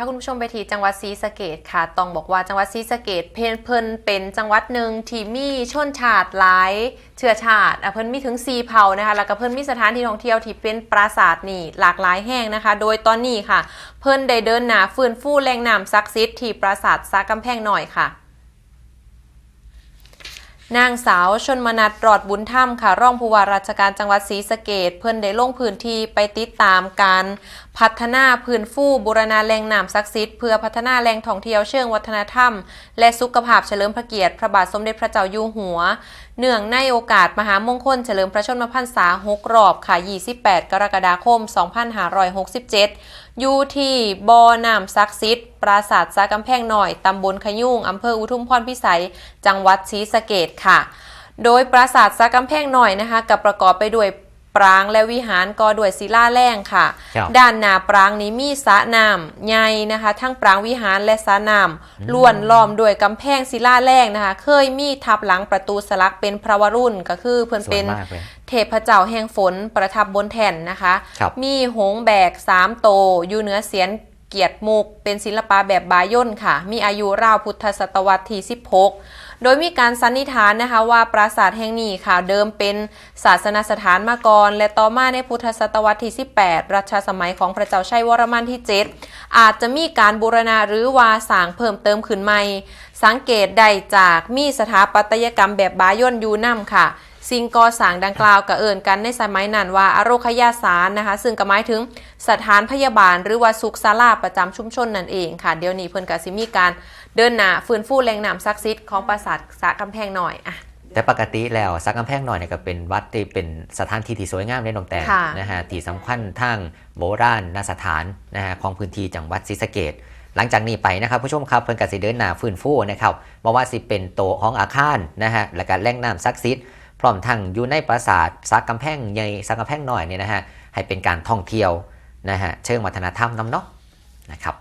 ถ้าคุณผู้ชมไปที่จังหวัดศรีสะเกดค่ะ ต้องบอกว่าจังหวัดศรีสะเกดเพนเพิ่นเป็นจังหวัดหนึ่งที่มีชนชาติหลายเชื้อชาติเพิ่นมีถึง4เผ่านะคะ แล้วก็เพิ่นมีสถานที่ท่องเที่ยวที่เป็นปราสาทนี่หลากหลายแห่งนะคะ โดยตอนนี้ค่ะ เพิ่นได้เดินหน้าฟื้นฟูแหล่งน้ำศักดิ์สิทธิ์ที่ปราสาทซากำแพงหน่อยค่ะ นางสาวชนมนัดรอดบุญธรรมค่ะรองผู้ว่าราชการจังหวัดศรีสะเกดเพื่อนได้ลงพื้นที่ไปติดตามการพัฒนาพื้นฟูบูรณาแหล่งน้ำศักดิ์สิทธิ์เพื่อพัฒนาแหล่งท่องเที่ยวเชิงวัฒนธรรม และสุขภาพเฉลิมพระเกียรติ พระบาทสมเด็จพระเจ้าอยู่หัว เนื่องในโอกาสมหามงคลเฉลิมพระชนมพรรษา6รอบค่ะ 28 กรกฎาคม 2567 อยู่ที่บ่อน้ำซักซิดปราสาทซากำแพงหน่อย ตำบลขยุ่งอำเภออุทุมพรพิสัย จังหวัดศรีสะเกดค่ะ โดยปราสาทซากำแพงหน่อยนะคะกับประกอบไปด้วย ปรางและวิหารก่อด้วยศิลาแรงค่ะครับด้านหน้าปรางนี้มีสระน้ำใหญ่นะคะ ทั้งปรางวิหารและสระน้ำล้วนล้อมด้วยกำแพงศิลาแรงนะคะ เคยมีทับหลังประตูสลักเป็นพระวรุ่นก็คือเพื่อนสวเป็ยนมากเลยเทพเจ้าแห่งฝนประทับบนแท่นนะคะครับมีหงส์แบกสามโตอยู่เหนือเสียนเกียรติมุกเป็นศิลปะแบบบาย่นค่ะ มีอายุราวพุทธศตวรรษที่16 โดยมีการสันนิษฐานนะคะว่าปราสาทแห่งนี้ค่ะเดิมเป็นศาสนสถานมาก่อน และต่อมาในพุทธศตวรรษที่ 18 รัชสมัยของพระเจ้าชัยวรมันที่ 7 อาจจะมีการบูรณาหรือว่าสร้างเพิ่มเติมขึ้นใหม่ สังเกตได้จากมีสถาปัตยกรรมแบบบาย่นอยู่นํค่ะ สิ่งก่อสร้างดังกล่าวก็เอิ่นกันในสมัยนั้นว่าอโรคยาสารนะคะ ซึ่งก็หมายถึงสถานพยาบาล หรือว่าสุขศาลาประจำชุมชนนั่นเองค่ะ เดี๋ยวนี้เพิ่นก็สิมีการเดินหน้าฟื้นฟูแหล่งน้ำศักดิ์สิทธิ์ของปราสาทสะกำแพงหน่อยอะแต่ปกติแล้วสักกำแพงหน่อยเนี่ยก็เป็นวัดที่เป็นสถานที่ที่สวยงามในหนองแตงค่ะนะฮะที่สำคัญทางโบราณนสถานนะฮะของพื้นที่จังหวัดศรีสะเกดหลังจากนี้ไปนะครับผู้ชมครับเพิ่นก็สิเดินหน้าฟื้นฟูนะครับบ่ว่าสิเป็นโตของอาคารนะฮะและก็แหล่งน้ำศักดิ์สิทธิ์ พร้อมทั้งอยู่ในปราสาทสักกำแพงใหญ่สักกำแพงน้อยเนี่ยนะฮะให้เป็นการท่องเที่ยวนะฮะเชิงวัฒนธรรมนำเนาะนะครับ